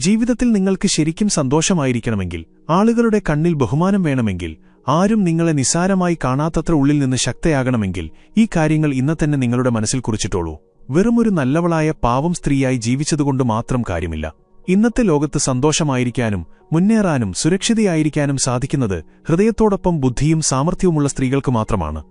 ജീവിതത്തിൽ നിങ്ങൾക്ക് ശരിക്കും സന്തോഷമായിരിക്കണമെങ്കിൽ ആളുകളുടെ കണ്ണിൽ ബഹുമാനം വേണമെങ്കിൽ ആരും നിങ്ങളെ നിസാരമായി കാണാത്തത്ര ഉള്ളിൽ നിന്ന് ശക്തയാകണമെങ്കിൽ ഈ കാര്യങ്ങൾ ഇന്നത്തന്നെ നിങ്ങളുടെ മനസ്സിൽ കുറിച്ചിട്ടോളൂ. വെറുമൊരു നല്ലവളായ പാവം സ്ത്രീയായി ജീവിച്ചതുകൊണ്ട് മാത്രം കാര്യമില്ല. ഇന്നത്തെ ലോകത്ത് സന്തോഷമായിരിക്കാനും മുന്നേറാനും സുരക്ഷിതയായിരിക്കാനും സാധിക്കുന്നത് ഹൃദയത്തോടൊപ്പം ബുദ്ധിയും സാമർഥ്യവുമുള്ള സ്ത്രീകൾക്ക് മാത്രമാണ്.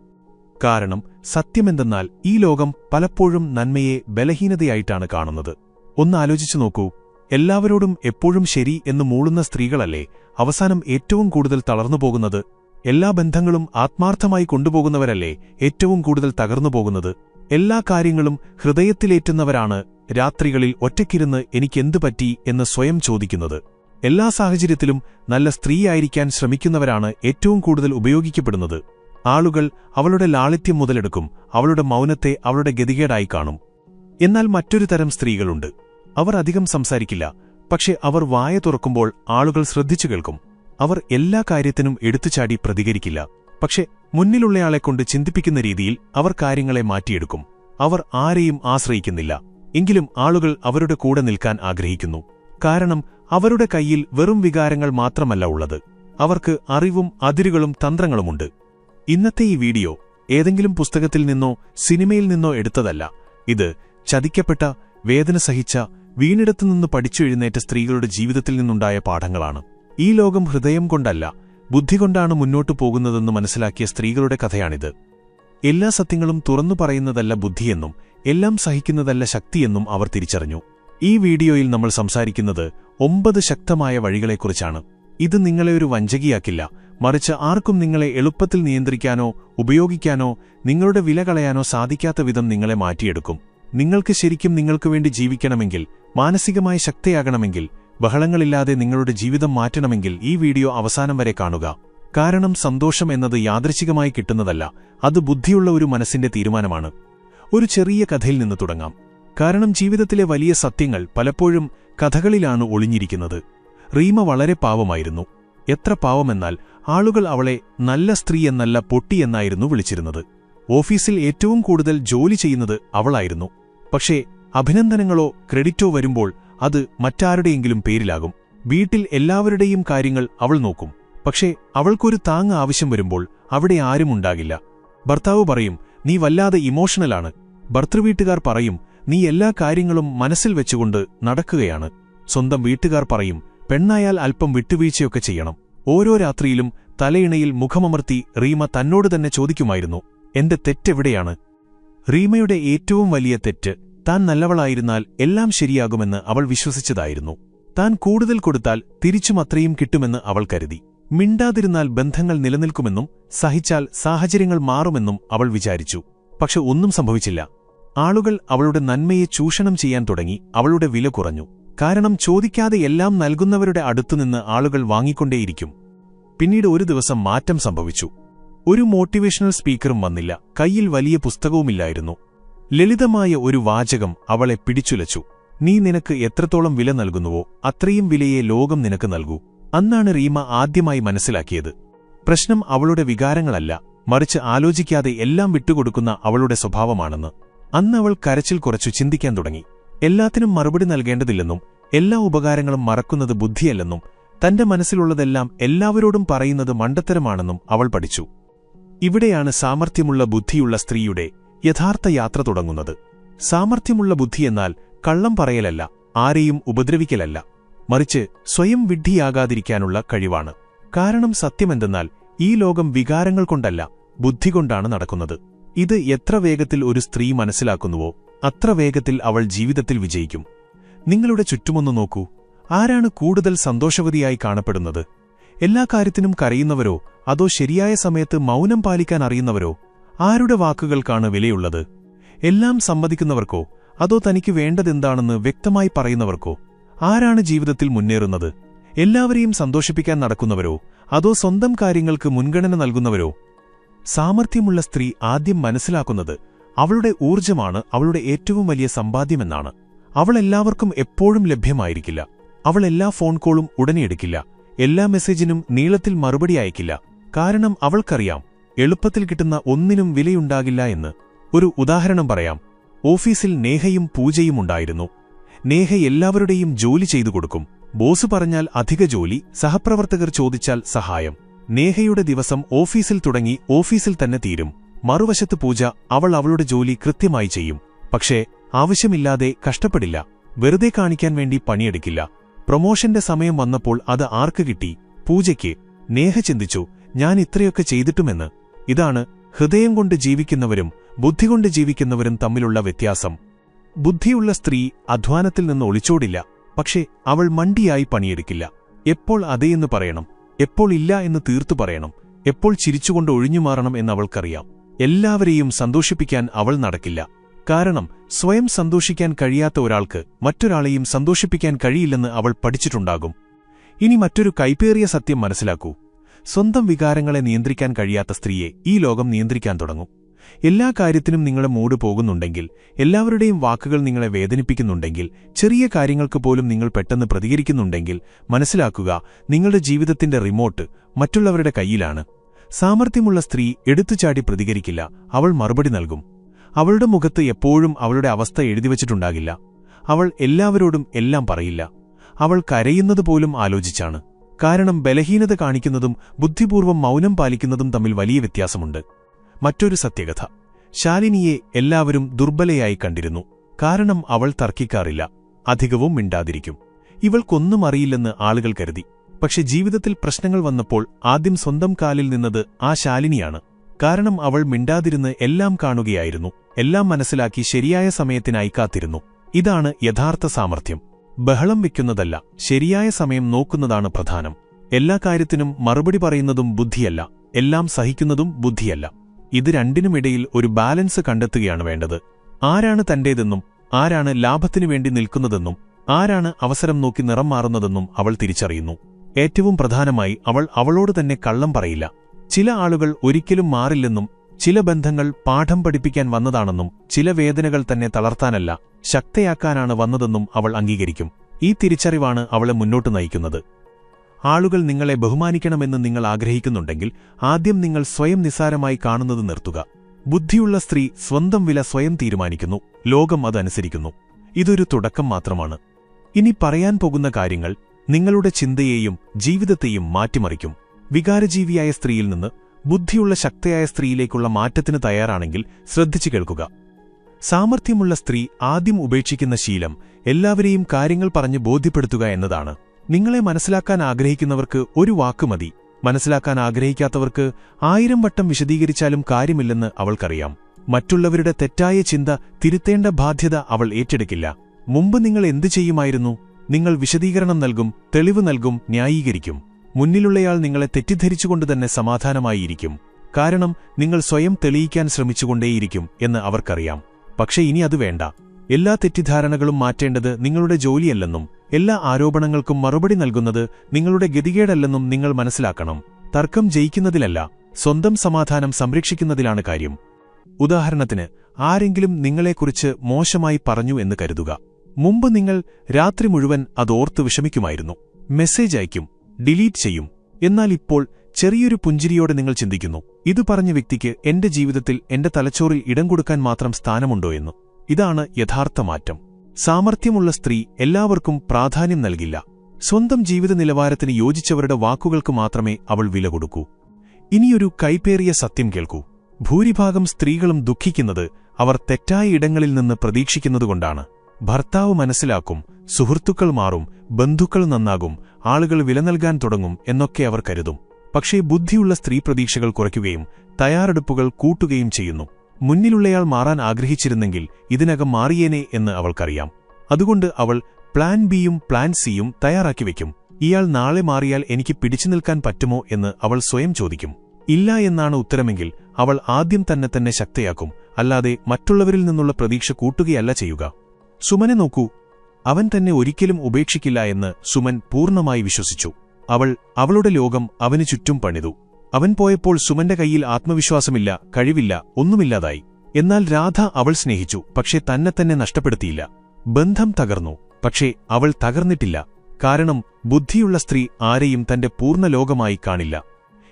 കാരണം സത്യമെന്തെന്നാൽ ഈ ലോകം പലപ്പോഴും നന്മയെ ബലഹീനതയായിട്ടാണ് കാണുന്നത്. ഒന്നാലോചിച്ചു നോക്കൂ. എല്ലാവരോടും എപ്പോഴും ശരി എന്ന് മൂളുന്ന സ്ത്രീകളല്ലേ അവസാനം ഏറ്റവും കൂടുതൽ തളർന്നുപോകുന്നത് എല്ലാ ബന്ധങ്ങളും ആത്മാർത്ഥമായി കൊണ്ടുപോകുന്നവരല്ലേ ഏറ്റവും കൂടുതൽ തകർന്നുപോകുന്നത് എല്ലാ കാര്യങ്ങളും ഹൃദയത്തിലേറ്റുന്നവരാണ് രാത്രികളിൽ ഒറ്റയ്ക്കിരുന്ന് എനിക്കെന്തു പറ്റി എന്ന് സ്വയം ചോദിക്കുന്നത്. എല്ലാ സാഹചര്യത്തിലും നല്ല സ്ത്രീയായിരിക്കാൻ ശ്രമിക്കുന്നവരാണ് ഏറ്റവും കൂടുതൽ ഉപയോഗിക്കപ്പെടുന്നത്. ആളുകൾ അവളുടെ ലാളിത്യം മുതലെടുക്കും അവളുടെ മൗനത്തെ അവളുടെ ഗതികേടായി കാണും. എന്നാൽ മറ്റൊരു തരം സ്ത്രീകളുണ്ട്. അവർ അധികം സംസാരിക്കില്ല. പക്ഷെ അവർ വായ തുറക്കുമ്പോൾ ആളുകൾ ശ്രദ്ധിച്ചു കേൾക്കും. അവർ എല്ലാ കാര്യത്തിനും എടുത്തുചാടി പ്രതികരിക്കില്ല. പക്ഷെ മുന്നിലുള്ളയാളെക്കൊണ്ട് ചിന്തിപ്പിക്കുന്ന രീതിയിൽ അവർ കാര്യങ്ങളെ മാറ്റിയെടുക്കും. അവർ ആരെയും ആശ്രയിക്കുന്നില്ല. എങ്കിലും ആളുകൾ അവരുടെ കൂടെ നിൽക്കാൻ ആഗ്രഹിക്കുന്നു. കാരണം അവരുടെ കയ്യിൽ വെറും വികാരങ്ങൾ മാത്രമല്ല ഉള്ളത്. അവർക്ക് അറിവും അതിരുകളും തന്ത്രങ്ങളുമുണ്ട്. ഇന്നത്തെ ഈ വീഡിയോ ഏതെങ്കിലും പുസ്തകത്തിൽ നിന്നോ സിനിമയിൽ നിന്നോ എടുത്തതല്ല. ഇത് ചതിക്കപ്പെട്ട വേദന സഹിച്ച വീണിടത്തുനിന്ന് പഠിച്ചെഴുന്നേറ്റ സ്ത്രീകളുടെ ജീവിതത്തിൽ നിന്നുണ്ടായ പാഠങ്ങളാണ്. ഈ ലോകം ഹൃദയം കൊണ്ടല്ല ബുദ്ധി കൊണ്ടാണ് മുന്നോട്ടു പോകുന്നതെന്ന് മനസ്സിലാക്കിയ സ്ത്രീകളുടെ കഥയാണിത്. എല്ലാ സത്യങ്ങളും തുറന്നു പറയുന്നതല്ല ബുദ്ധിയെന്നും എല്ലാം സഹിക്കുന്നതല്ല ശക്തിയെന്നും അവർ തിരിച്ചറിഞ്ഞു. ഈ വീഡിയോയിൽ നമ്മൾ സംസാരിക്കുന്നത് ഒമ്പത് ശക്തമായ വഴികളെക്കുറിച്ചാണ്. ഇത് നിങ്ങളെ ഒരു വഞ്ചകിയാക്കില്ല മറിച്ച് ആർക്കും നിങ്ങളെ എളുപ്പത്തിൽ നിയന്ത്രിക്കാനോ ഉപയോഗിക്കാനോ നിങ്ങളുടെ വില കളയാനോ സാധിക്കാത്ത വിധം നിങ്ങളെ മാറ്റിയെടുക്കും. നിങ്ങൾക്ക് ശരിക്കും നിങ്ങൾക്കുവേണ്ടി ജീവിക്കണമെങ്കിൽ മാനസികമായി ശക്തയാകണമെങ്കിൽ ബഹളങ്ങളില്ലാതെ നിങ്ങളുടെ ജീവിതം മാറ്റണമെങ്കിൽ ഈ വീഡിയോ അവസാനം വരെ കാണുക. കാരണം സന്തോഷം എന്നത് യാദൃശികമായി കിട്ടുന്നതല്ല അത് ബുദ്ധിയുള്ള ഒരു മനസ്സിന്റെ തീരുമാനമാണ്. ഒരു ചെറിയ കഥയിൽ നിന്ന് തുടങ്ങാം. കാരണം ജീവിതത്തിലെ വലിയ സത്യങ്ങൾ പലപ്പോഴും കഥകളിലാണ് ഒളിഞ്ഞിരിക്കുന്നത്. റീമ വളരെ പാവമായിരുന്നു. എത്ര പാവമെന്നാൽ ആളുകൾ അവളെ നല്ല സ്ത്രീ എന്നല്ല പൊട്ടി എന്നായിരുന്നു വിളിച്ചിരുന്നത്. ഓഫീസിൽ ഏറ്റവും കൂടുതൽ ജോലി ചെയ്യുന്നത് അവളായിരുന്നു. പക്ഷേ അഭിനന്ദനങ്ങളോ ക്രെഡിറ്റോ വരുമ്പോൾ അത് മറ്റാരുടെയെങ്കിലും പേരിലാകും. വീട്ടിൽ എല്ലാവരുടെയും കാര്യങ്ങൾ അവൾ നോക്കും. പക്ഷേ അവൾക്കൊരു താങ് ആവശ്യം വരുമ്പോൾ അവിടെ ആരുമുണ്ടാകില്ല ഭർത്താവ് പറയും നീ വല്ലാതെ ഇമോഷണലാണ് ഭർത്തൃവീട്ടുകാർ പറയും നീ എല്ലാ കാര്യങ്ങളും മനസ്സിൽ വെച്ചുകൊണ്ട് നടക്കുകയാണ്. സ്വന്തം വീട്ടുകാർ പറയും പെണ്ണായാൽ അല്പം വിട്ടുവീഴ്ചയൊക്കെ ചെയ്യണം. ഓരോ രാത്രിയിലും തലയിണയിൽ മുഖമമർത്തി റീമ തന്നോട് തന്നെ ചോദിക്കുമായിരുന്നു എന്റെ തെറ്റെവിടെയാണ്? റീമയുടെ ഏറ്റവും വലിയ തെറ്റ് താൻ നല്ലവളായിരുന്നാൽ എല്ലാം ശരിയാകുമെന്ന് അവൾ വിശ്വസിച്ചതായിരുന്നു. താൻ കൂടുതൽ കൊടുത്താൽ തിരിച്ചും അത്രയും കിട്ടുമെന്ന് അവൾ കരുതി. മിണ്ടാതിരുന്നാൽ ബന്ധങ്ങൾ നിലനിൽക്കുമെന്നും സഹിച്ചാൽ സാഹചര്യങ്ങൾ മാറുമെന്നും അവൾ വിചാരിച്ചു. പക്ഷെ ഒന്നും സംഭവിച്ചില്ല. ആളുകൾ അവളുടെ നന്മയെ ചൂഷണം ചെയ്യാൻ തുടങ്ങി അവളുടെ വില കുറഞ്ഞു. കാരണം ചോദിക്കാതെ എല്ലാം നൽകുന്നവരുടെ അടുത്തുനിന്ന് ആളുകൾ വാങ്ങിക്കൊണ്ടേയിരിക്കും. പിന്നീട് ഒരു ദിവസം മാറ്റം സംഭവിച്ചു. ഒരു മോട്ടിവേഷണൽ സ്പീക്കറും വന്നില്ല. കയ്യിൽ വലിയ പുസ്തകവുമില്ലായിരുന്നു. ലളിതമായ ഒരു വാചകം അവളെ പിടിച്ചുലച്ചു. നീ നിനക്ക് എത്രത്തോളം വില നൽകുന്നുവോ അത്രയും വിലയെ ലോകം നിനക്ക് നൽകൂ. അന്നാണ് റീമ ആദ്യമായി മനസ്സിലാക്കിയത്. പ്രശ്നം അവളുടെ വികാരങ്ങളല്ല മറിച്ച് ആലോചിക്കാതെ എല്ലാം വിട്ടുകൊടുക്കുന്ന അവളുടെ സ്വഭാവമാണെന്ന്. അന്ന് അവൾ കരച്ചിൽ കുറച്ചു ചിന്തിക്കാൻ തുടങ്ങി. എല്ലാത്തിനും മറുപടി നൽകേണ്ടതില്ലെന്നും എല്ലാ ഉപകാരങ്ങളും മറക്കുന്നത് ബുദ്ധിയല്ലെന്നും തന്റെ മനസ്സിലുള്ളതെല്ലാം എല്ലാവരോടും പറയുന്നത് മണ്ടത്തരമാണെന്നും അവൾ പഠിച്ചു. ഇവിടെയാണ് സാമർഥ്യമുള്ള ബുദ്ധിയുള്ള സ്ത്രീയുടെ യഥാർത്ഥ യാത്ര തുടങ്ങുന്നത്. സാമർഥ്യമുള്ള ബുദ്ധിയെന്നാൽ കള്ളം പറയലല്ല ആരെയും ഉപദ്രവിക്കലല്ല. മറിച്ച് സ്വയം വിഡ്ഢിയാകാതിരിക്കാനുള്ള കഴിവാണ്. കാരണം സത്യമെന്തെന്നാൽ ഈ ലോകം വികാരങ്ങൾ കൊണ്ടല്ല ബുദ്ധി കൊണ്ടാണ് നടക്കുന്നത്. ഇത് എത്ര വേഗത്തിൽ ഒരു സ്ത്രീ മനസ്സിലാക്കുന്നുവോ അത്ര വേഗത്തിൽ അവൾ ജീവിതത്തിൽ വിജയിക്കും. നിങ്ങളുടെ ചുറ്റുമൊന്നു നോക്കൂ. ആരാണ് കൂടുതൽ സന്തോഷവതിയായി കാണപ്പെടുന്നത്? എല്ലാ കാര്യത്തിനും കരയുന്നവരോ അതോ ശരിയായ സമയത്ത് മൗനം പാലിക്കാൻ അറിയുന്നവരോ? ആരുടെ വാക്കുകൾക്കാണ് വിലയുള്ളത്? എല്ലാം സമ്മതിക്കുന്നവർക്കോ? അതോ തനിക്ക് വേണ്ടതെന്താണെന്ന് വ്യക്തമായി പറയുന്നവർക്കോ? ആരാണ് ജീവിതത്തിൽ മുന്നേറുന്നത്? എല്ലാവരെയും സന്തോഷിപ്പിക്കാൻ നടക്കുന്നവരോ? അതോ സ്വന്തം കാര്യങ്ങൾക്ക് മുൻഗണന നൽകുന്നവരോ? സാമർഥ്യമുള്ള സ്ത്രീ ആദ്യം മനസ്സിലാക്കുന്നത് അവളുടെ ഊർജമാണ് അവളുടെ ഏറ്റവും വലിയ സമ്പാദ്യമെന്നാണ്. അവൾ എല്ലാവർക്കും എപ്പോഴും ലഭ്യമായിരിക്കില്ല. അവൾ എല്ലാ ഫോൺ കോളും ഉടനെയെടുക്കില്ല എല്ലാ മെസ്സേജിനും നീളത്തിൽ മറുപടി അയക്കില്ല. കാരണം അവൾക്കറിയാം എളുപ്പത്തിൽ കിട്ടുന്ന ഒന്നിനും വിലയുണ്ടാകില്ല എന്ന് ഒരു ഉദാഹരണം പറയാം. ഓഫീസിൽ നേഹയും പൂജയും ഉണ്ടായിരുന്നു. നേഹ എല്ലാവരുടെയും ജോലി ചെയ്തു കൊടുക്കും. ബോസ് പറഞ്ഞാൽ അധിക ജോലി സഹപ്രവർത്തകർ ചോദിച്ചാൽ സഹായം. നേഹയുടെ ദിവസം ഓഫീസിൽ തുടങ്ങി ഓഫീസിൽ തന്നെ തീരും. മറുവശത്ത് പൂജ അവൾ അവളുടെ ജോലി കൃത്യമായി ചെയ്യും. പക്ഷേ ആവശ്യമില്ലാതെ കഷ്ടപ്പെടില്ല. വെറുതെ കാണിക്കാൻ വേണ്ടി പണിയെടുക്കില്ല. പ്രൊമോഷന്റെ സമയം വന്നപ്പോൾ അത് ആർക്ക് കിട്ടി? പൂജയ്ക്ക്. നേഹ ചിന്തിച്ചു ഞാൻ ഇത്രയൊക്കെ ചെയ്തിട്ടുമെന്ന് ഇതാണ് ഹൃദയം കൊണ്ട് ജീവിക്കുന്നവരും ബുദ്ധി കൊണ്ട് ജീവിക്കുന്നവരും തമ്മിലുള്ള വ്യത്യാസം. ബുദ്ധിയുള്ള സ്ത്രീ അധ്വാനത്തിൽ നിന്ന് ഒളിച്ചോടില്ല പക്ഷേ അവൾ മണ്ടിയായി പണിയെടുക്കില്ല. എപ്പോൾ അതേയെന്ന് പറയണം എപ്പോൾ ഇല്ല എന്ന് തീർത്തു പറയണം എപ്പോൾ ചിരിച്ചുകൊണ്ട് ഒഴിഞ്ഞുമാറണം എന്നവൾക്കറിയാം എല്ലാവരെയും സന്തോഷിപ്പിക്കാൻ അവൾ നടക്കില്ല. കാരണം സ്വയം സന്തോഷിക്കാൻ കഴിയാത്ത ഒരാൾക്ക് മറ്റൊരാളെയും സന്തോഷിപ്പിക്കാൻ കഴിയില്ലെന്ന് അവൾ പഠിച്ചിട്ടുണ്ടാകും. ഇനി മറ്റൊരു കൈപ്പേറിയ സത്യം മനസ്സിലാക്കൂ. സ്വന്തം വികാരങ്ങളെ നിയന്ത്രിക്കാൻ കഴിയാത്ത സ്ത്രീയെ ഈ ലോകം നിയന്ത്രിക്കാൻ തുടങ്ങും. എല്ലാ കാര്യത്തിനും നിങ്ങളെ മൂട് പോകുന്നുണ്ടെങ്കിൽ എല്ലാവരുടെയും വാക്കുകൾ നിങ്ങളെ വേദനിപ്പിക്കുന്നുണ്ടെങ്കിൽ ചെറിയ കാര്യങ്ങൾക്ക് പോലും നിങ്ങൾ പെട്ടെന്ന് പ്രതികരിക്കുന്നുണ്ടെങ്കിൽ മനസ്സിലാക്കുക നിങ്ങളുടെ ജീവിതത്തിന്റെ റിമോട്ട് മറ്റുള്ളവരുടെ കയ്യിലാണ്. സാമർഥ്യമുള്ള സ്ത്രീ എടുത്തുചാടി പ്രതികരിക്കില്ല അവൾ മറുപടി നൽകും. അവളുടെ മുഖത്ത് എപ്പോഴും അവളുടെ അവസ്ഥ എഴുതിവച്ചിട്ടുണ്ടാകില്ല. അവൾ എല്ലാവരോടും എല്ലാം പറയില്ല. അവൾ കരയുന്നത് പോലും ആലോചിച്ചാണ്. കാരണം ബലഹീനത കാണിക്കുന്നതും ബുദ്ധിപൂർവം മൗനം പാലിക്കുന്നതും തമ്മിൽ വലിയ വ്യത്യാസമുണ്ട്. മറ്റൊരു സത്യകഥ. ശാലിനിയെ എല്ലാവരും ദുർബലയായി കണ്ടിരുന്നു. കാരണം അവൾ തർക്കിക്കാറില്ല. അധികവും മിണ്ടാതിരിക്കും. ഇവൾക്കൊന്നും അറിയില്ലെന്ന് ആളുകൾ കരുതി. പക്ഷെ ജീവിതത്തിൽ പ്രശ്നങ്ങൾ വന്നപ്പോൾ ആദ്യം സ്വന്തം കാലിൽ നിന്നത് ആ ശാലിനിയാണ്. കാരണം അവൾ മിണ്ടാതിരുന്ന് എല്ലാം കാണുകയായിരുന്നു. എല്ലാം മനസ്സിലാക്കി ശരിയായ സമയത്തിനായി കാത്തിരുന്നു. ഇതാണ് യഥാർത്ഥ സാമർഥ്യം. ബഹളം വെക്കുന്നതല്ല ശരിയായ സമയം നോക്കുന്നതാണ് പ്രധാനം. എല്ലാ കാര്യത്തിനും മറുപടി പറയുന്നതും ബുദ്ധിയല്ല എല്ലാം സഹിക്കുന്നതും ബുദ്ധിയല്ല. ഇത് രണ്ടിനുമിടയിൽ ഒരു ബാലൻസ് കണ്ടെത്തുകയാണ് വേണ്ടത്. ആരാണ് തന്റേതെന്നും ആരാണ് ലാഭത്തിനു വേണ്ടി നിൽക്കുന്നതെന്നും ആരാണ് അവസരം നോക്കി നിറം മാറുന്നതെന്നും അവൾ തിരിച്ചറിയുന്നു. ഏറ്റവും പ്രധാനമായി അവൾ അവളോട് തന്നെ കള്ളം പറയില്ല. ചില ആളുകൾ ഒരിക്കലും മാറില്ലെന്നും ചില ബന്ധങ്ങൾ പാഠം പഠിപ്പിക്കാൻ വന്നതാണെന്നും ചില വേദനകൾ തന്നെ തളർത്താനല്ല ശക്തയാക്കാനാണ് വന്നതെന്നും അവൾ അംഗീകരിക്കും. ഈ തിരിച്ചറിവാണ് അവളെ മുന്നോട്ട് നയിക്കുന്നത്. ആളുകൾ നിങ്ങളെ ബഹുമാനിക്കണമെന്ന് നിങ്ങൾ ആഗ്രഹിക്കുന്നുണ്ടെങ്കിൽ ആദ്യം നിങ്ങൾ സ്വയം നിസ്സാരമായി കാണുന്നത് നിർത്തുക. ബുദ്ധിയുള്ള സ്ത്രീ സ്വന്തം വില സ്വയം തീരുമാനിക്കുന്നു ലോകം അതനുസരിക്കുന്നു ഇതൊരു തുടക്കം മാത്രമാണ്. ഇനി പറയാൻ പോകുന്ന കാര്യങ്ങൾ നിങ്ങളുടെ ചിന്തയെയും ജീവിതത്തെയും മാറ്റിമറിക്കും. വികാരജീവിയായ സ്ത്രീയിൽ നിന്ന് ബുദ്ധിയുള്ള ശക്തയായ സ്ത്രീയിലേക്കുള്ള മാറ്റത്തിന് തയ്യാറാണെങ്കിൽ ശ്രദ്ധിച്ചു കേൾക്കുക. സാമർഥ്യമുള്ള സ്ത്രീ ആദ്യം ഉപേക്ഷിക്കുന്ന ശീലം എല്ലാവരെയും കാര്യങ്ങൾ പറഞ്ഞ് ബോധ്യപ്പെടുത്തുക എന്നതാണ്. നിങ്ങളെ മനസ്സിലാക്കാൻ ആഗ്രഹിക്കുന്നവർക്ക് ഒരു വാക്ക് മതി. മനസ്സിലാക്കാൻ ആഗ്രഹിക്കാത്തവർക്ക് ആയിരം വട്ടം വിശദീകരിച്ചാലും കാര്യമില്ലെന്ന് അവൾക്കറിയാം. മറ്റുള്ളവരുടെ തെറ്റായ ചിന്ത തിരുത്തേണ്ട ബാധ്യത അവൾ ഏറ്റെടുക്കില്ല. മുമ്പ് നിങ്ങൾ എന്തു ചെയ്യുമായിരുന്നു? നിങ്ങൾ വിശദീകരണം നൽകും തെളിവ് നൽകും ന്യായീകരിക്കും. മുന്നിലുള്ളയാൾ നിങ്ങളെ തെറ്റിദ്ധരിച്ചുകൊണ്ടുതന്നെ സമാധാനമായിരിക്കും. കാരണം നിങ്ങൾ സ്വയം തെളിയിക്കാൻ ശ്രമിച്ചുകൊണ്ടേയിരിക്കും എന്ന് അവർക്കറിയാം. പക്ഷേ ഇനി അത് വേണ്ട. എല്ലാ തെറ്റിദ്ധാരണകളും മാറ്റേണ്ടത് നിങ്ങളുടെ ജോലിയല്ലെന്നും എല്ലാ ആരോപണങ്ങൾക്കും മറുപടി നൽകുന്നത് നിങ്ങളുടെ ഗതികേടല്ലെന്നും നിങ്ങൾ മനസ്സിലാക്കണം. തർക്കം ജയിക്കുന്നതിലല്ല സ്വന്തം സമാധാനം സംരക്ഷിക്കുന്നതിലാണ് കാര്യം. ഉദാഹരണത്തിന് ആരെങ്കിലും നിങ്ങളെക്കുറിച്ച് മോശമായി പറഞ്ഞു എന്ന് കരുതുക. മുമ്പ് നിങ്ങൾ രാത്രി മുഴുവൻ അതോർത്ത് വിഷമിക്കുമായിരുന്നു. മെസ്സേജ് അയക്കും ഡിലീറ്റ് ചെയ്യും. എന്നാൽ ഇപ്പോൾ ചെറിയൊരു പുഞ്ചിരിയോടെ നിങ്ങൾ ചിന്തിക്കുന്നു. ഇത് പറഞ്ഞ വ്യക്തിക്ക് എന്റെ ജീവിതത്തിൽ എന്റെ തലച്ചോറിൽ ഇടം കൊടുക്കാൻ മാത്രം സ്ഥാനമുണ്ടോ എന്ന്. ഇതാണ് യഥാർത്ഥ മാറ്റം. സാമർഥ്യമുള്ള സ്ത്രീ എല്ലാവർക്കും പ്രാധാന്യം നൽകില്ല. സ്വന്തം ജീവിത നിലവാരത്തിന് യോജിച്ചവരുടെ വാക്കുകൾക്ക് മാത്രമേ അവൾ വില കൊടുക്കൂ. ഇനിയൊരു കൈപ്പേറിയ സത്യം കേൾക്കൂ. ഭൂരിഭാഗം സ്ത്രീകളും ദുഃഖിക്കുന്നത് അവർ തെറ്റായ ഇടങ്ങളിൽ നിന്ന് പ്രതീക്ഷിക്കുന്നതുകൊണ്ടാണ്. ഭർത്താവ് മനസ്സിലാക്കും സുഹൃത്തുക്കൾ മാറും ബന്ധുക്കൾ നന്നാകും ആളുകൾ വില നൽകാൻ തുടങ്ങും എന്നൊക്കെ അവർ കരുതും. പക്ഷേ ബുദ്ധിയുള്ള സ്ത്രീ പ്രതീക്ഷകൾ കുറയ്ക്കുകയും തയ്യാറെടുപ്പുകൾ കൂട്ടുകയും ചെയ്യുന്നു. മുന്നിലുള്ളയാൾ മാറാൻ ആഗ്രഹിച്ചിരുന്നെങ്കിൽ ഇതിനകം മാറിയേനെ എന്ന് അവൾക്കറിയാം. അതുകൊണ്ട് അവൾ പ്ലാൻ ബിയും പ്ലാൻ സിയും തയ്യാറാക്കി വയ്ക്കും ഇയാൾ നാളെ മാറിയാൽ എനിക്ക് പിടിച്ചു നിൽക്കാൻ പറ്റുമോ എന്ന് അവൾ സ്വയം ചോദിക്കും. ഇല്ല എന്നാണ് ഉത്തരമെങ്കിൽ അവൾ ആദ്യം തന്നെ തന്നെ ശക്തയാക്കും. അല്ലാതെ മറ്റുള്ളവരിൽ നിന്നുള്ള പ്രതീക്ഷ കൂട്ടുകയല്ല ചെയ്യുക. സുമനെ നോക്കൂ. അവൻ തന്നെ ഒരിക്കലും ഉപേക്ഷിക്കില്ല എന്ന് സുമൻ പൂർണമായി വിശ്വസിച്ചു. അവൾ അവളുടെ ലോകം അവന് ചുറ്റും പണിതു. അവൻ പോയപ്പോൾ സുമന്റെ കയ്യിൽ ആത്മവിശ്വാസമില്ല കഴിവില്ല ഒന്നുമില്ലാതായി. എന്നാൽ രാധ അവൾ സ്നേഹിച്ചു പക്ഷേ തന്നെ തന്നെ നഷ്ടപ്പെടുത്തിയില്ല. ബന്ധം തകർന്നു പക്ഷേ അവൾ തകർന്നിട്ടില്ല. കാരണം ബുദ്ധിയുള്ള സ്ത്രീ ആരെയും തന്റെ പൂർണ ലോകമായി കാണില്ല.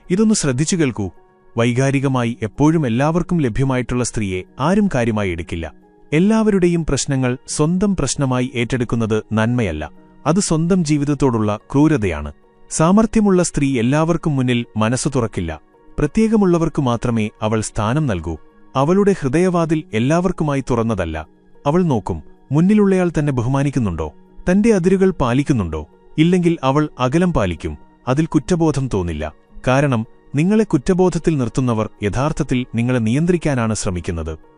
ഇതൊന്ന് ശ്രദ്ധിച്ചു കേൾക്കൂ വൈകാരികമായി എപ്പോഴും എല്ലാവർക്കും ലഭ്യമായിട്ടുള്ള സ്ത്രീയെ ആരും കാര്യമായി എടുക്കില്ല. എല്ലാവരുടെയും പ്രശ്നങ്ങൾ സ്വന്തം പ്രശ്നമായി ഏറ്റെടുക്കുന്നത് നന്മയല്ല. അത് സ്വന്തം ജീവിതത്തോടുള്ള ക്രൂരതയാണ്. സാമർഥ്യമുള്ള സ്ത്രീ എല്ലാവർക്കും മുന്നിൽ മനസ്സു തുറക്കില്ല. പ്രത്യേകമുള്ളവർക്കു മാത്രമേ അവൾ സ്ഥാനം നൽകൂ. അവളുടെ ഹൃദയവാതിൽ എല്ലാവർക്കുമായി തുറന്നതല്ല. അവൾ നോക്കും മുന്നിലുള്ളയാൾ തന്നെ ബഹുമാനിക്കുന്നുണ്ടോ? തന്റെ അതിരുകൾ പാലിക്കുന്നുണ്ടോ? ഇല്ലെങ്കിൽ അവൾ അകലം പാലിക്കും. അതിൽ കുറ്റബോധം തോന്നില്ല. കാരണം നിങ്ങളെ കുറ്റബോധത്തിൽ നിർത്തുന്നവർ യഥാർത്ഥത്തിൽ നിങ്ങളെ നിയന്ത്രിക്കാനാണ് ശ്രമിക്കുന്നത്.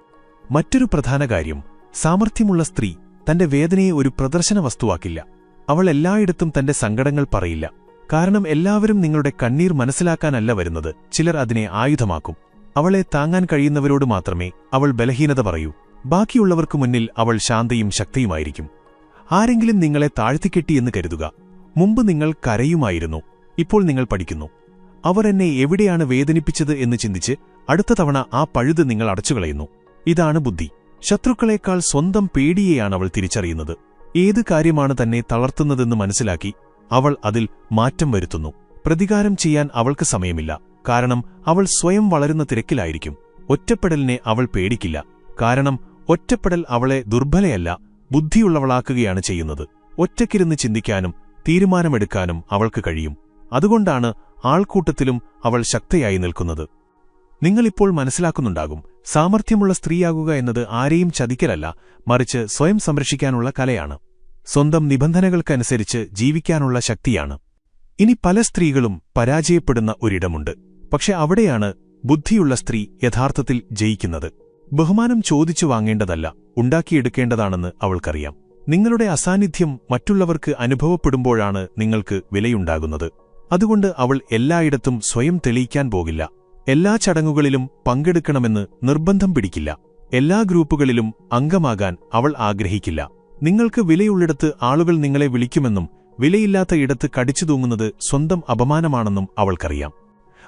മറ്റൊരു പ്രധാന കാര്യം സാമർഥ്യമുള്ള സ്ത്രീ തന്റെ വേദനയെ ഒരു പ്രദർശന വസ്തുവാക്കില്ല. അവൾ എല്ലായിടത്തും തന്റെ സങ്കടങ്ങൾ പറയില്ല. കാരണം എല്ലാവരും നിങ്ങളുടെ കണ്ണീർ മനസ്സിലാക്കാനല്ല വരുന്നത് ചിലർ അതിനെ ആയുധമാക്കും. അവളെ താങ്ങാൻ കഴിയുന്നവരോട് മാത്രമേ അവൾ ബലഹീനത പറയൂ. ബാക്കിയുള്ളവർക്കു മുന്നിൽ അവൾ ശാന്തയും ശക്തിയുമായിരിക്കും. ആരെങ്കിലും നിങ്ങളെ താഴ്ത്തിക്കെട്ടിയെന്ന് കരുതുക. മുമ്പ് നിങ്ങൾ കരയുമായിരുന്നു ഇപ്പോൾ നിങ്ങൾ പഠിക്കുന്നു. അവർ എന്നെ എവിടെയാണ് വേദനിപ്പിച്ചത് എന്ന് ചിന്തിച്ച് അടുത്ത തവണ ആ പഴുത് നിങ്ങൾ അടച്ചുകളയുന്നു. ഇതാണ് ബുദ്ധി. ശത്രുക്കളേക്കാൾ സ്വന്തം പേടിയെയാണ് അവൾ തിരിച്ചറിയുന്നത്. ഏത് കാര്യമാണ് തന്നെ തളർത്തുന്നതെന്ന് മനസ്സിലാക്കി അവൾ അതിൽ മാറ്റം വരുത്തുന്നു. പ്രതികാരം ചെയ്യാൻ അവൾക്ക് സമയമില്ല. കാരണം അവൾ സ്വയം വളരുന്ന തിരക്കിലായിരിക്കും. ഒറ്റപ്പെടലിനെ അവൾ പേടിക്കില്ല. കാരണം ഒറ്റപ്പെടൽ അവളെ ദുർബലയല്ല ബുദ്ധിയുള്ളവളാക്കുകയാണ് ചെയ്യുന്നത്. ഒറ്റക്കിരുന്ന് ചിന്തിക്കാനും തീരുമാനമെടുക്കാനും അവൾക്ക് കഴിയും. അതുകൊണ്ടാണ് ആൾക്കൂട്ടത്തിലും അവൾ ശക്തയായി നിൽക്കുന്നത്. നിങ്ങളിപ്പോൾ മനസ്സിലാക്കുന്നുണ്ടാകും സാമർഥ്യമുള്ള സ്ത്രീയാകുക എന്നത് ആരെയും ചതിക്കലല്ല മറിച്ച് സ്വയം സംരക്ഷിക്കാനുള്ള കലയാണ്. സ്വന്തം നിബന്ധനകൾക്കനുസരിച്ച് ജീവിക്കാനുള്ള ശക്തിയാണ്. ഇനി പല സ്ത്രീകളും പരാജയപ്പെടുന്ന ഒരിടമുണ്ട്. പക്ഷെ അവിടെയാണ് ബുദ്ധിയുള്ള സ്ത്രീ യഥാർത്ഥത്തിൽ ജയിക്കുന്നത്. ബഹുമാനം ചോദിച്ചു വാങ്ങേണ്ടതല്ല ഉണ്ടാക്കിയെടുക്കേണ്ടതാണെന്ന് അവൾക്കറിയാം. നിങ്ങളുടെ അസാന്നിധ്യം മറ്റുള്ളവർക്ക് അനുഭവപ്പെടുമ്പോഴാണ് നിങ്ങൾക്ക് വിലയുണ്ടാകുന്നത്. അതുകൊണ്ട് അവൾ എല്ലായിടത്തും സ്വയം തെളിയിക്കാൻ പോകില്ല. എല്ലാ ചടങ്ങുകളിലും പങ്കെടുക്കണമെന്ന് നിർബന്ധം പിടിക്കില്ല. എല്ലാ ഗ്രൂപ്പുകളിലും അംഗമാകാൻ അവൾ ആഗ്രഹിക്കില്ല. നിങ്ങൾക്ക് വിലയുള്ളിടത്ത് ആളുകൾ നിങ്ങളെ വിളിക്കുമെന്നും വിലയില്ലാത്ത ഇടത്ത് കടിച്ചു തൂങ്ങുന്നത് സ്വന്തം അപമാനമാണെന്നും അവൾക്കറിയാം.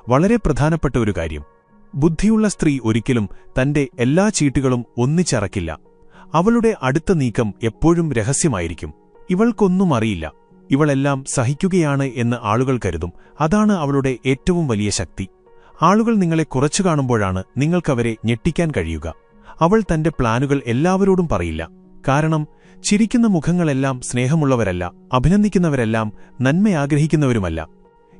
വളരെ പ്രധാനപ്പെട്ട ഒരു കാര്യം. ബുദ്ധിയുള്ള സ്ത്രീ ഒരിക്കലും തന്റെ എല്ലാ ചീട്ടുകളും ഒന്നിച്ചറക്കില്ല. അവളുടെ അടുത്ത നീക്കം എപ്പോഴും രഹസ്യമായിരിക്കും. ഇവൾക്കൊന്നും അറിയില്ല. ഇവളെല്ലാം സഹിക്കുകയാണ് എന്ന് ആളുകൾ കരുതും. അതാണ് അവളുടെ ഏറ്റവും വലിയ ശക്തി. ആളുകൾ നിങ്ങളെ കുറച്ചു കാണുമ്പോഴാണ് നിങ്ങൾക്കവരെ ഞെട്ടിക്കാൻ കഴിയുക. അവൾ തന്റെ പ്ലാനുകൾ എല്ലാവരോടും പറയില്ല. കാരണം ചിരിക്കുന്ന മുഖങ്ങളെല്ലാം സ്നേഹമുള്ളവരല്ല അഭിനന്ദിക്കുന്നവരെല്ലാം നന്മയാഗ്രഹിക്കുന്നവരുമല്ല.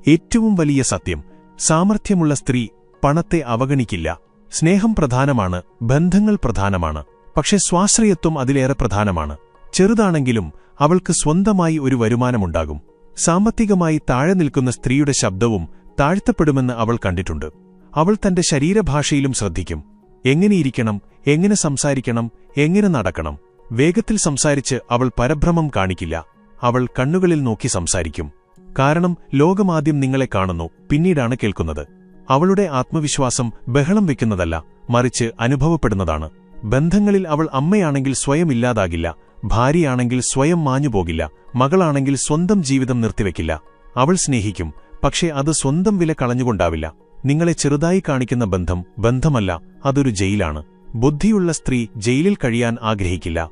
ഏറ്റവും വലിയ സത്യം സാമർഥ്യമുള്ള സ്ത്രീ പണത്തെ അവഗണിക്കില്ല. സ്നേഹം പ്രധാനമാണ് ബന്ധങ്ങൾ പ്രധാനമാണ്. പക്ഷെ സ്വാശ്രയത്വം അതിലേറെ പ്രധാനമാണ്. ചെറുതാണെങ്കിലും അവൾക്ക് സ്വന്തമായി ഒരു വരുമാനമുണ്ടാകും. സാമ്പത്തികമായി താഴെ നിൽക്കുന്ന സ്ത്രീയുടെ ശബ്ദവും താഴ്ത്തപ്പെടുമെന്ന് അവൾ കണ്ടിട്ടുണ്ട്. അവൾ തന്റെ ശരീരഭാഷയിലും ശ്രദ്ധിക്കും. എങ്ങനെയിരിക്കണം എങ്ങനെ സംസാരിക്കണം എങ്ങനെ നടക്കണം? വേഗത്തിൽ സംസാരിച്ച് അവൾ പരഭ്രമം കാണിക്കില്ല. അവൾ കണ്ണുകളിൽ നോക്കി സംസാരിക്കും. കാരണം ലോകമാദ്യം നിങ്ങളെ കാണുന്നു പിന്നീടാണ് കേൾക്കുന്നത്. അവളുടെ ആത്മവിശ്വാസം ബഹളം വെക്കുന്നതല്ല മറിച്ച് അനുഭവപ്പെടുന്നതാണ്. ബന്ധങ്ങളിൽ അവൾ അമ്മയാണെങ്കിൽ സ്വയം ഇല്ലാതാകില്ല ഭാര്യയാണെങ്കിൽ സ്വയം മാഞ്ഞുപോകില്ല മകളാണെങ്കിൽ സ്വന്തം ജീവിതം നിർത്തിവെക്കില്ല. അവൾ സ്നേഹിക്കും പക്ഷേ അത് സ്വന്തം വില കളഞ്ഞുകൊണ്ടാവില്ല. നിങ്ങളെ ചെറുതായി കാണിക്കുന്ന ബന്ധം ബന്ധമല്ല അതൊരു ജയിലാണ്. ബുദ്ധിയുള്ള സ്ത്രീ ജയിലിൽ കഴിയാൻ ആഗ്രഹിക്കില്ല.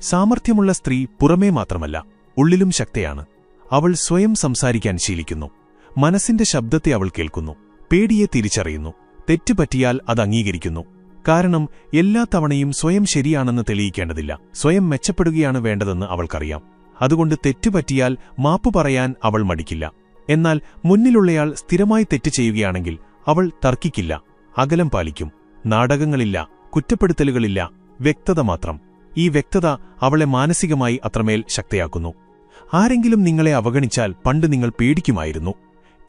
സാമർഥ്യമുള്ള സ്ത്രീ പുറമേ മാത്രമല്ല ഉള്ളിലും ശക്തയാണ്. അവൾ സ്വയം സംസാരിക്കാൻ ശീലിക്കുന്നു. മനസ്സിന്റെ ശബ്ദത്തെ അവൾ കേൾക്കുന്നു. പേടിയെ തിരിച്ചറിയുന്നു. തെറ്റുപറ്റിയാൽ അത് അംഗീകരിക്കുന്നു. കാരണം എല്ലാ തവണയും സ്വയം ശരിയാണെന്ന് തെളിയിക്കേണ്ടതില്ല. സ്വയം മെച്ചപ്പെടുകയാണ് വേണ്ടതെന്ന് അവൾക്കറിയാം. അതുകൊണ്ട് തെറ്റുപറ്റിയാൽ മാപ്പു പറയാൻ അവൾ മടിക്കില്ല. എന്നാൽ മുന്നിലുള്ളയാൾ സ്ഥിരമായി തെറ്റ് ചെയ്യുകയാണെങ്കിൽ അവൾ തർക്കിക്കില്ല അകലം പാലിക്കും. നാടകങ്ങളില്ല കുറ്റപ്പെടുത്തലുകളില്ല വ്യക്തത മാത്രം. ഈ വ്യക്തത അവളെ മാനസികമായി അത്രമേൽ ശക്തയാക്കുന്നു. ആരെങ്കിലും നിങ്ങളെ അവഗണിച്ചാൽ പണ്ട് നിങ്ങൾ പേടിക്കുമായിരുന്നു.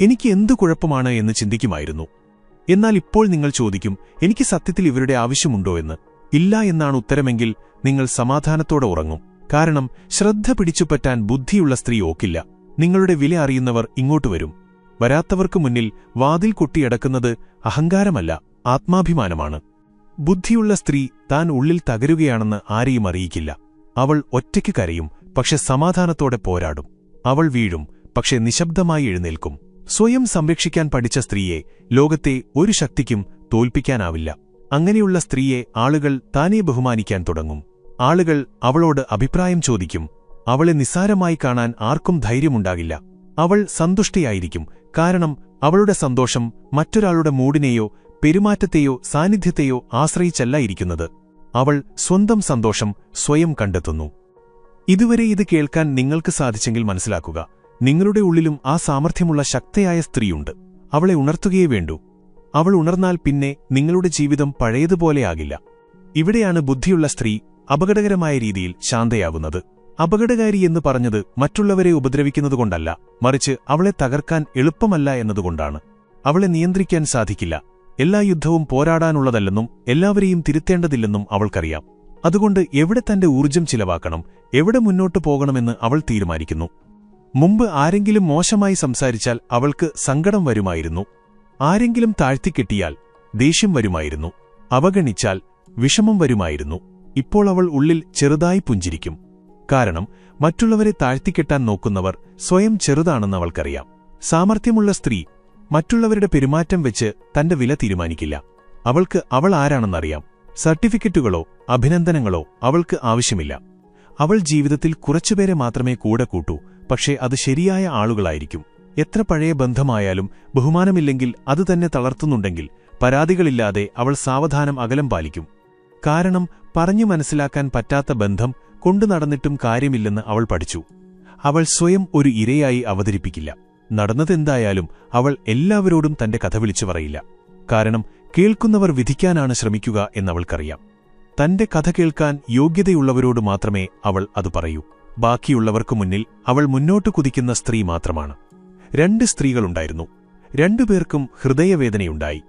എനിക്ക് എന്തു കുഴപ്പമാണ് എന്ന് ചിന്തിക്കുമായിരുന്നു. എന്നാൽ ഇപ്പോൾ നിങ്ങൾ ചോദിക്കും എനിക്ക് സത്യത്തിൽ ഇവരുടെ ആവശ്യമുണ്ടോ എന്ന്. ഇല്ല എന്നാണ് ഉത്തരമെങ്കിൽ നിങ്ങൾ സമാധാനത്തോടെ ഉറങ്ങും. കാരണം ശ്രദ്ധ പിടിച്ചുപറ്റാൻ ബുദ്ധിയുള്ള സ്ത്രീ ഓക്കില്ല. നിങ്ങളുടെ വില അറിയുന്നവർ ഇങ്ങോട്ട് വരും. വരാത്തവർക്കു മുന്നിൽ വാതിൽ കൊട്ടിയടക്കുന്നത് അഹങ്കാരമല്ല ആത്മാഭിമാനമാണ്. ബുദ്ധിയുള്ള സ്ത്രീ താൻ ഉള്ളിൽ തകരുകയാണെന്ന് ആരെയും അറിയിക്കില്ല. അവൾ ഒറ്റയ്ക്ക് കരയും പക്ഷെ സമാധാനത്തോടെ പോരാടും. അവൾ വീഴും പക്ഷെ നിശബ്ദമായി എഴുന്നേൽക്കും. സ്വയം സംരക്ഷിക്കാൻ പഠിച്ച സ്ത്രീയെ ലോകത്തെ ഒരു ശക്തിക്കും തോൽപ്പിക്കാനാവില്ല. അങ്ങനെയുള്ള സ്ത്രീയെ ആളുകൾ താനേ ബഹുമാനിക്കാൻ തുടങ്ങും. ആളുകൾ അവളോട് അഭിപ്രായം ചോദിക്കും അവളെ നിസ്സാരമായി കാണാൻ ആർക്കും ധൈര്യമുണ്ടാകില്ല. അവൾ സന്തുഷ്ടിയായിരിക്കും. കാരണം അവളുടെ സന്തോഷം മറ്റൊരാളുടെ മൂടിനെയോ പെരുമാറ്റത്തെയോ സാന്നിധ്യത്തെയോ ആശ്രയിച്ചല്ല ഇരിക്കുന്നത്. അവൾ സ്വന്തം സന്തോഷം സ്വയം കണ്ടെത്തുന്നു. ഇതുവരെ ഇത് കേൾക്കാൻ നിങ്ങൾക്ക് സാധിച്ചെങ്കിൽ മനസ്സിലാക്കുക. നിങ്ങളുടെ ഉള്ളിലും ആ സാമർഥ്യമുള്ള ശക്തയായ സ്ത്രീയുണ്ട്. അവളെ ഉണർത്തുകയേ വേണ്ടൂ. അവൾ ഉണർന്നാൽ പിന്നെ നിങ്ങളുടെ ജീവിതം പഴയതുപോലെയാകില്ല ഇവിടെയാണ് ബുദ്ധിയുള്ള സ്ത്രീ അപകടകരമായ രീതിയിൽ ശാന്തയാകുന്നത് അപകടകാരി എന്ന് പറഞ്ഞത് മറ്റുള്ളവരെ ഉപദ്രവിക്കുന്നതുകൊണ്ടല്ല മറിച്ച് അവളെ തകർക്കാൻ എളുപ്പമല്ല എന്നതുകൊണ്ടാണ്. അവളെ നിയന്ത്രിക്കാൻ സാധിക്കില്ല. എല്ലാ യുദ്ധവും പോരാടാനുള്ളതല്ലെന്നും എല്ലാവരെയും തിരുത്തേണ്ടതില്ലെന്നും അവൾക്കറിയാം. അതുകൊണ്ട് എവിടെ തന്റെ ഊർജം ചിലവാക്കണം എവിടെ മുന്നോട്ടു പോകണമെന്ന് അവൾ തീരുമാനിക്കുന്നു. മുമ്പ് ആരെങ്കിലും മോശമായി സംസാരിച്ചാൽ അവൾക്ക് സങ്കടം വരുമായിരുന്നു. ആരെങ്കിലും താഴ്ത്തിക്കെട്ടിയാൽ ദേഷ്യം വരുമായിരുന്നു. അവഗണിച്ചാൽ വിഷമം വരുമായിരുന്നു. ഇപ്പോൾ അവൾ ഉള്ളിൽ ചെറുതായി പുഞ്ചിരിക്കും. കാരണം മറ്റുള്ളവരെ താഴ്ത്തിക്കെട്ടാൻ നോക്കുന്നവർ സ്വയം ചെറുതാണെന്ന് അവൾക്കറിയാം സാമർഥ്യമുള്ള സ്ത്രീ മറ്റുള്ളവരുടെ പെരുമാറ്റം വെച്ച് തന്റെ വില തീരുമാനിക്കില്ല. അവൾക്ക് അവൾ ആരാണെന്നറിയാം. സർട്ടിഫിക്കറ്റുകളോ അഭിനന്ദനങ്ങളോ അവൾക്ക് ആവശ്യമില്ല. അവൾ ജീവിതത്തിൽ കുറച്ചുപേരെ മാത്രമേ കൂടെ കൂട്ടൂ പക്ഷേ അത് ശരിയായ ആളുകളായിരിക്കും. എത്ര പഴയ ബന്ധമായാലും ബഹുമാനമില്ലെങ്കിൽ അത് തന്നെ തളർത്തുന്നുണ്ടെങ്കിൽ പരാതികളില്ലാതെ അവൾ സാവധാനം അകലം പാലിക്കും. കാരണം പറഞ്ഞു മനസ്സിലാക്കാൻ പറ്റാത്ത ബന്ധം കൊണ്ടു നടന്നിട്ടും കാര്യമില്ലെന്ന് അവൾ പഠിച്ചു. അവൾ സ്വയം ഒരു ഇരയായി അവതരിപ്പിക്കില്ല. നടന്നതെന്തായാലും അവൾ എല്ലാവരോടും തന്റെ കഥ വിളിച്ചു പറയില്ല. കാരണം കേൾക്കുന്നവർ വിധിക്കാനാണ് ശ്രമിക്കുക എന്നവൾക്കറിയാം. തന്റെ കഥ കേൾക്കാൻ യോഗ്യതയുള്ളവരോട് മാത്രമേ അവൾ അത് പറയൂ. ബാക്കിയുള്ളവർക്കു മുന്നിൽ അവൾ മുന്നോട്ടു കുതിക്കുന്ന സ്ത്രീ മാത്രമാണ്. രണ്ട് സ്ത്രീകളുണ്ടായിരുന്നു. രണ്ടുപേർക്കും ഹൃദയവേദനയുണ്ടായി.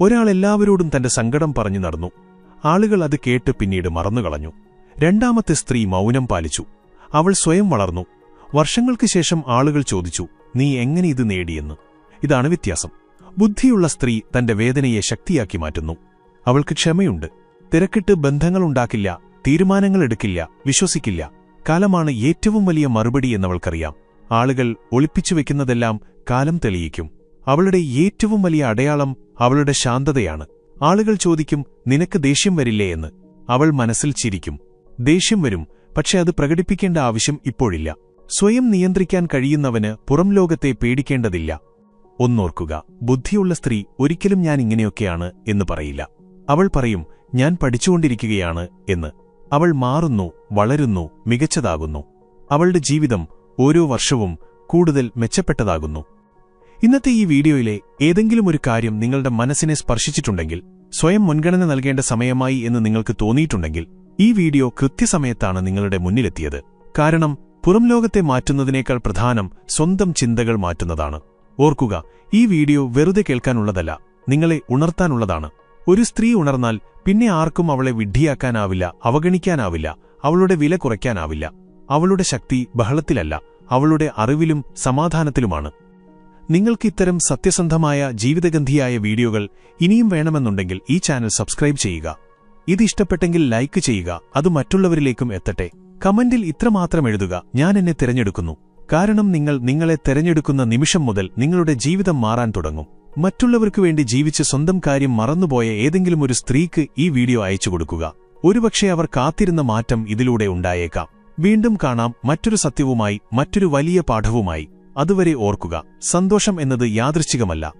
ഒരാൾ എല്ലാവരോടും തന്റെ സങ്കടം പറഞ്ഞു നടന്നു. ആളുകൾ അത് കേട്ട് പിന്നീട് മറന്നുകളഞ്ഞു. രണ്ടാമത്തെ സ്ത്രീ മൗനം പാലിച്ചു. അവൾ സ്വയം വളർന്നു. വർഷങ്ങൾക്ക് ശേഷം ആളുകൾ ചോദിച്ചു നീ എങ്ങനെ ഇത് നേടിയെന്ന്? ഇതാണ് വ്യത്യാസം. ബുദ്ധിയുള്ള സ്ത്രീ തന്റെ വേദനയെ ശക്തിയാക്കി മാറ്റുന്നു. അവൾക്ക് ക്ഷമയുണ്ട്. തിരക്കിട്ട് ബന്ധങ്ങളുണ്ടാക്കില്ല തീരുമാനങ്ങൾ എടുക്കില്ല വിശ്വസിക്കില്ല. കാലമാണ് ഏറ്റവും വലിയ മറുപടി എന്നവൾക്കറിയാം. ആളുകൾ ഒളിപ്പിച്ചു വെക്കുന്നതെല്ലാം കാലം തെളിയിക്കും. അവളുടെ ഏറ്റവും വലിയ അടയാളം അവളുടെ ശാന്തതയാണ്. ആളുകൾ ചോദിക്കും നിനക്ക് ദേഷ്യം വരില്ലേ? എന്ന്. അവൾ മനസ്സിൽ ചിരിക്കും. ദേഷ്യം വരും പക്ഷെ അത് പ്രകടിപ്പിക്കേണ്ട ആവശ്യം ഇപ്പോഴില്ല. സ്വയം നിയന്ത്രിക്കാൻ കഴിയുന്നവന് പുറം ലോകത്തെ പേടിക്കേണ്ടതില്ല. ഒന്നോർക്കുക ബുദ്ധിയുള്ള സ്ത്രീ ഒരിക്കലും ഞാൻ ഇങ്ങനെയൊക്കെയാണ് എന്ന് പറയില്ല. അവൾ പറയും ഞാൻ പഠിച്ചുകൊണ്ടിരിക്കുകയാണ് എന്ന്. അവൾ മാറുന്നു വളരുന്നു മികച്ചതാകുന്നു. അവളുടെ ജീവിതം ഓരോ വർഷവും കൂടുതൽ മെച്ചപ്പെട്ടതാകുന്നു. ഇന്നത്തെ ഈ വീഡിയോയിലെ ഏതെങ്കിലും ഒരു കാര്യം നിങ്ങളുടെ മനസ്സിനെ സ്പർശിച്ചിട്ടുണ്ടെങ്കിൽ സ്വയം മുൻഗണന നൽകേണ്ട സമയമായി എന്ന് നിങ്ങൾക്ക് തോന്നിയിട്ടുണ്ടെങ്കിൽ ഈ വീഡിയോ കൃത്യസമയത്താണ് നിങ്ങളുടെ മുന്നിലെത്തിയത്. കാരണം പുറം ലോകത്തെ മാറ്റുന്നതിനേക്കാൾ പ്രധാനം സ്വന്തം ചിന്തകൾ മാറ്റുന്നതാണ്. ഓർക്കുക ഈ വീഡിയോ വെറുതെ കേൾക്കാനുള്ളതല്ല നിങ്ങളെ ഉണർത്താനുള്ളതാണ്. ഒരു സ്ത്രീ ഉണർന്നാൽ പിന്നെ ആർക്കും അവളെ വിഡ്ഢിയാക്കാനാവില്ല അവഗണിക്കാനാവില്ല അവളുടെ വില കുറയ്ക്കാനാവില്ല. അവളുടെ ശക്തി ബഹളത്തിലല്ല അവളുടെ അറിവിലും സമാധാനത്തിലുമാണ്. നിങ്ങൾക്ക് ഇത്തരം സത്യസന്ധമായ ജീവിതഗന്ധിയായ വീഡിയോകൾ ഇനിയും വേണമെന്നുണ്ടെങ്കിൽ ഈ ചാനൽ സബ്സ്ക്രൈബ് ചെയ്യുക. ഇത് ഇഷ്ടപ്പെട്ടെങ്കിൽ ലൈക്ക് ചെയ്യുക അത് മറ്റുള്ളവരിലേക്കും എത്തട്ടെ. കമന്റിൽ ഇത്രമാത്രം എഴുതുക ഞാൻ എന്നെ തിരഞ്ഞെടുക്കുന്നു. കാരണം നിങ്ങൾ നിങ്ങളെ തെരഞ്ഞെടുക്കുന്ന നിമിഷം മുതൽ നിങ്ങളുടെ ജീവിതം മാറാൻ തുടങ്ങും. മറ്റുള്ളവർക്കു വേണ്ടി ജീവിച്ച് സ്വന്തം കാര്യം മറന്നുപോയ ഏതെങ്കിലും ഒരു സ്ത്രീക്ക് ഈ വീഡിയോ അയച്ചു കൊടുക്കുക. ഒരുപക്ഷെ അവർ കാത്തിരുന്ന മാറ്റം ഇതിലൂടെ ഉണ്ടായേക്കാം. വീണ്ടും കാണാം മറ്റൊരു സത്യവുമായി മറ്റൊരു വലിയ പാഠവുമായി. അതുവരെ ഓർക്കുക സന്തോഷം എന്നത് യാദൃശ്ചികമല്ല.